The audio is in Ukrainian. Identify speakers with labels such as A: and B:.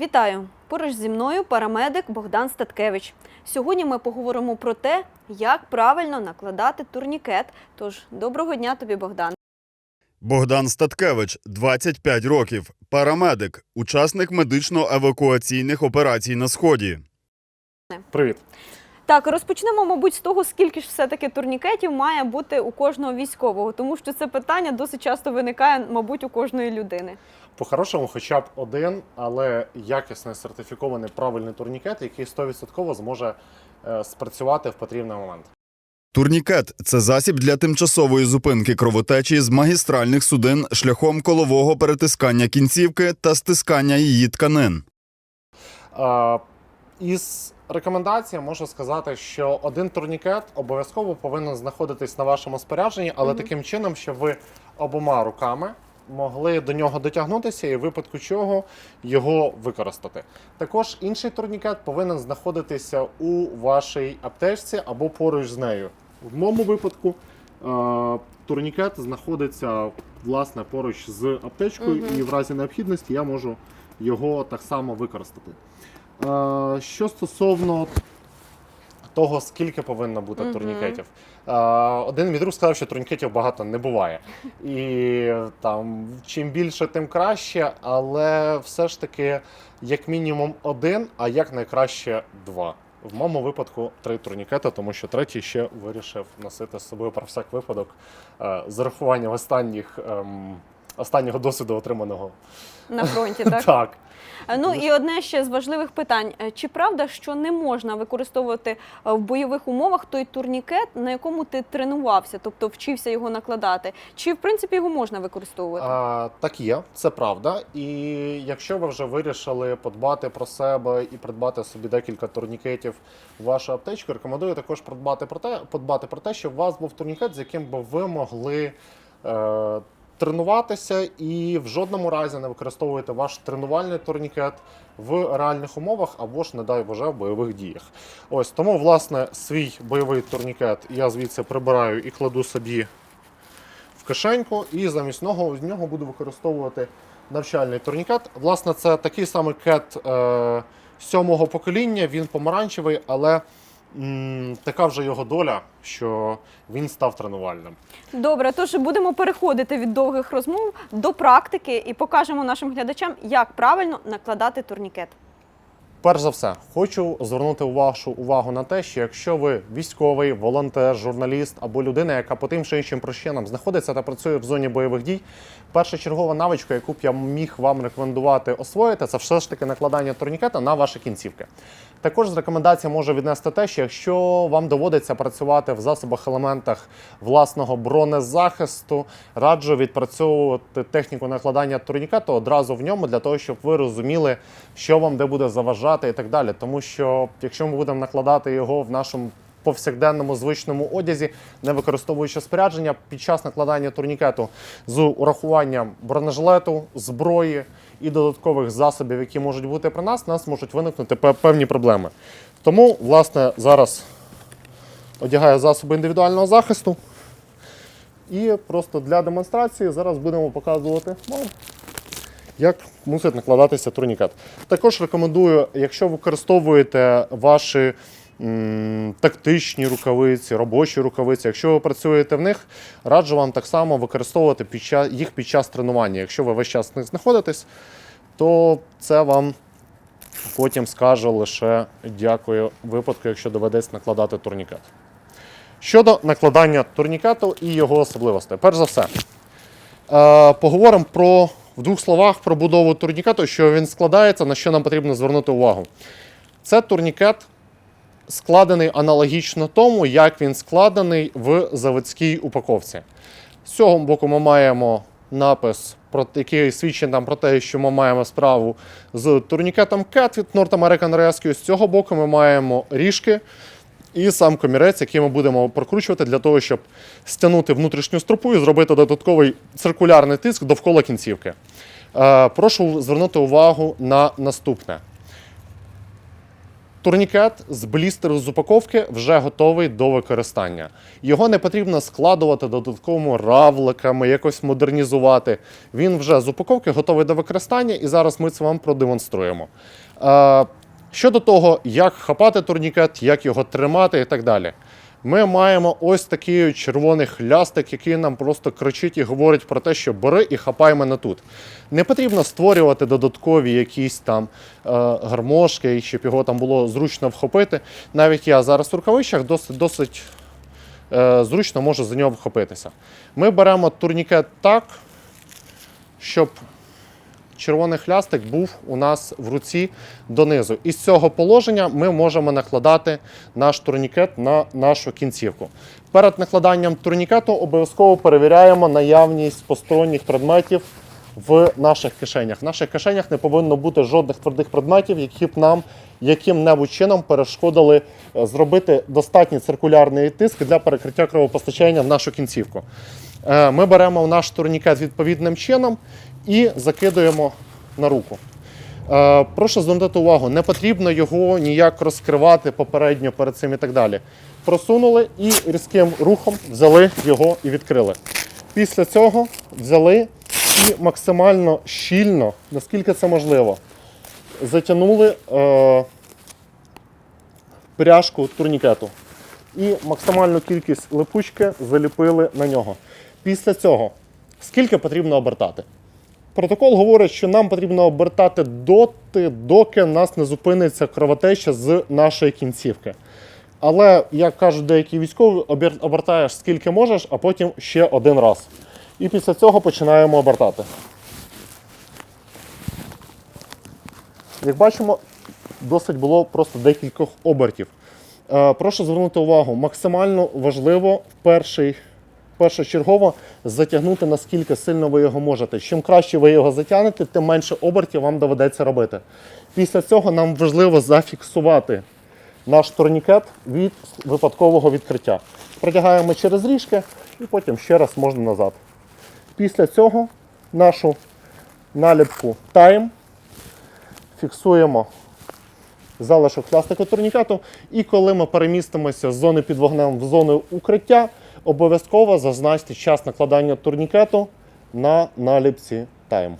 A: Вітаю! Поруч зі мною парамедик Богдан Статкевич. Сьогодні ми поговоримо про те, як правильно накладати турнікет. Тож доброго дня тобі, Богдан.
B: Богдан Статкевич, 25 років, парамедик, учасник медично-евакуаційних операцій на сході.
C: Привіт.
A: Так, розпочнемо, мабуть, з того, скільки ж все-таки турнікетів має бути у кожного військового, тому що це питання досить часто виникає, мабуть, у кожної людини.
C: По-хорошому, хоча б один, але якісний сертифікований правильний турнікет, який 100% зможе е, спрацювати в потрібний момент.
B: Турнікет це засіб для тимчасової зупинки кровотечі з магістральних судин шляхом колового перетискання кінцівки та стискання її тканин.
C: Із рекомендацій можу сказати, що один турнікет обов'язково повинен знаходитись на вашому спорядженні, але таким чином, щоб ви обома руками могли до нього дотягнутися і в випадку чого його використати. Також інший турнікет повинен знаходитися у вашій аптечці або поруч з нею. В моєму випадку е, турнікет знаходиться власне поруч з аптечкою,
A: Мгм.
C: і в разі необхідності я можу його так само використати. Е, Що стосовно того, скільки повинно бути
A: Мгм.
C: турнікетів. Е, Один мій друг сказав, що турнікетів багато не буває. І там чим більше, тим краще, але все ж таки, як мінімум, один, а як найкраще два. В моєму випадку три турнікети, тому що третій ще вирішив носити з собою про всяк випадок е, з урахуванням останніх. ем, Останнього досвіду отриманого
A: На фронті, так?
C: так.
A: Е, Ну і одне ще з важливих питань: Е, чи правда, що не можна використовувати е, в бойових умовах той турнікет, на якому ти тренувався, тобто вчився його накладати? Чи в принципі його можна використовувати?
C: А, так є, це правда. І якщо ви вже вирішили подбати про себе і придбати собі декілька турнікетів в вашу аптечку, рекомендую також подбати про те, подбати про те, щоб у вас був турнікет, з яким би ви могли. Е, Тренуватися і в жодному разі не використовуєте ваш тренувальний турнікет в реальних умовах або ж, не дай Боже, в бойових діях. Ось тому, власне, свій бойовий турнікет я звідси прибираю і кладу собі в кишеньку, і замість нього з нього буду використовувати навчальний турнікет. Власне, це такий самий кет е, сьомого покоління, він помаранчевий, але така вже його доля, що він став тренувальним.
A: Добре, тож будемо переходити від довгих розмов до практики і покажемо нашим глядачам, як правильно накладати турнікет.
C: Перш за все, хочу звернути вашу увагу на те, що якщо ви військовий, волонтер, журналіст або людина, яка по тим чи іншим причинам знаходиться та працює в зоні бойових дій, перша чергова навичка, яку б я міг вам рекомендувати освоїти, це все ж таки накладання турнікета на ваші кінцівки. Також з рекомендацій можу віднести те, що якщо вам доводиться працювати в засобах елементах власного бронезахисту, раджу відпрацьовувати техніку накладання турнікету одразу в ньому для того, щоб ви розуміли, що вам де буде заважати і так далі. Тому що якщо ми будемо накладати його в нашому повсякденному звичному одязі, не використовуючи спорядження, під час накладання турнікету з урахуванням бронежилету, зброї і додаткових засобів, які можуть бути при нас, нас можуть виникнути певні проблеми. Тому, власне, зараз одягаю засоби індивідуального захисту. І просто для демонстрації зараз будемо показувати як мусить накладатися турнікет. Також рекомендую, якщо ви використовуєте ваші тактичні рукавиці, робочі рукавиці, якщо ви працюєте в них, раджу вам так само використовувати під час, їх під час тренування. Якщо ви весь час в них знаходитесь, то це вам потім скаже лише дякую випадку, якщо доведеться накладати турнікет. Щодо накладання турнікету і його особливостей. Перш за все, е, поговоримо про в двох словах про будову турнікету, що він складається, на що нам потрібно звернути увагу. Це турнікет складений аналогічно тому, як він складений в заводській упаковці. З цього боку ми маємо напис, який свідчить нам про те, що ми маємо справу з турнікетом CAT від North American Rescue. З цього боку ми маємо ріжки і сам комірець, який ми будемо прокручувати для того, щоб стягнути внутрішню стропу і зробити додатковий циркулярний тиск довкола кінцівки. Е, прошу звернути увагу на наступне. Турнікет з блістеру з упаковки вже готовий до використання. Його не потрібно складувати додатковими равликами, якось модернізувати. Він вже з упаковки готовий до використання, і зараз ми це вам продемонструємо. Щодо того, як хапати турнікет, як його тримати і так далі. Ми маємо ось такий червоний хлястик, який нам просто кричить і говорить про те, що бери і хапай мене тут. Не потрібно створювати додаткові якісь там е, гармошки, щоб його там було зручно вхопити. Навіть я зараз в рукавичах досить, досить е, зручно можу за нього вхопитися. Ми беремо турнікет так, щоб червоний хлястик був у нас в руці донизу. І з цього положення ми можемо накладати наш турнікет на нашу кінцівку. Перед накладанням турнікету обов'язково перевіряємо наявність посторонніх предметів в наших кишенях. В наших кишенях не повинно бути жодних твердих предметів, які б нам яким-небудь чином перешкодили е, зробити достатній циркулярний тиск для перекриття кровопостачання в нашу кінцівку. Е, Ми беремо наш турнікет відповідним чином і закидуємо на руку. Е, Прошу звернути увагу, не потрібно його ніяк розкривати попередньо перед цим і так далі. Просунули і різким рухом взяли його і відкрили. Після цього взяли і максимально щільно, наскільки це можливо, затягнули е, пряжку турнікету і максимальну кількість липучки заліпили на нього. Після цього скільки потрібно обертати? Протокол говорить, що нам потрібно обертати доти, доки нас не зупиниться кровотеча з нашої кінцівки. Але, як кажуть деякі військові, обертаєш скільки можеш, а потім ще один раз. І після цього починаємо обертати. Як бачимо, досить було просто декількох обертів. Е, Прошу звернути увагу, максимально важливо в перший, першочергово затягнути наскільки сильно ви його можете. Чим краще ви його затягнете, тим менше обертів вам доведеться робити. Після цього нам важливо зафіксувати наш турнікет від випадкового відкриття. Протягаємо через ріжки і потім ще раз можна назад. Після цього нашу наліпку Time фіксуємо залишок пластику турнікету. І коли ми перемістимося з зони під вогнем в зону укриття, Обов'язково зазначте час накладання турнікету на наліпці Time.